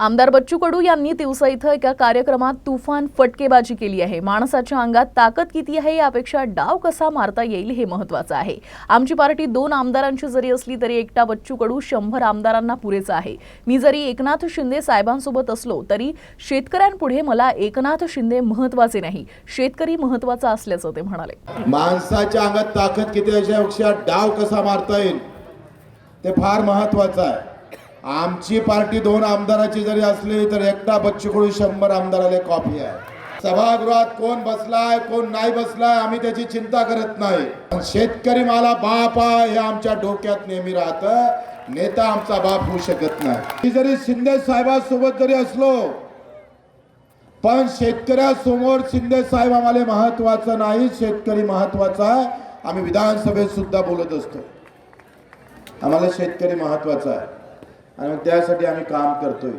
आमदार बच्चू कडू यांनी तिवसा इथं एका कार्यक्रमात तुफान फटकेबाजी केली आहे. माणसाच्या अंगात ताकद किती आहे यापेक्षा डाव कसा मारता येईल हे महत्वाचं आहे. आमची पार्टी दोन आमदारांची जरी असली तरी एकटा बच्चू कडू शंभर आमदारांना पुरेचा आहे. मी जरी एकनाथ शिंदे साहेबांसोबत असलो तरी शेतकऱ्यांपुढे मला एकनाथ शिंदे महत्त्वाचे नाही. शेतकरी महत्त्वाचा असल्याचं ते म्हणाले. माणसाच्या अंगात ताकद किती याच्यापेक्षा डाव कसा मारता येईल ते फार महत्वाचं आहे. आमची पार्टी दोन आमदाराची जरी असली तर एकटा बच्चूकडून शंभर आमदाराला कॉपी आहे. सभागृहात कोण बसलाय कोण नाही बसलाय आम्ही त्याची चिंता करत नाही. पण शेतकरी मला बाप आहे हे आमच्या डोक्यात नेहमी राहतं. नेता आमचा बाप होऊ शकत नाही. मी जरी शिंदे साहेबांसोबत जरी असलो पण शेतकऱ्यासमोर शिंदे साहेब आम्हाला महत्वाचं नाही शेतकरी महत्त्वाचा आहे. आम्ही विधानसभेत सुद्धा बोलत असतो. आम्हाला शेतकरी महत्त्वाचा आहे. आणि त्यासाठी आम्ही काम करतोय.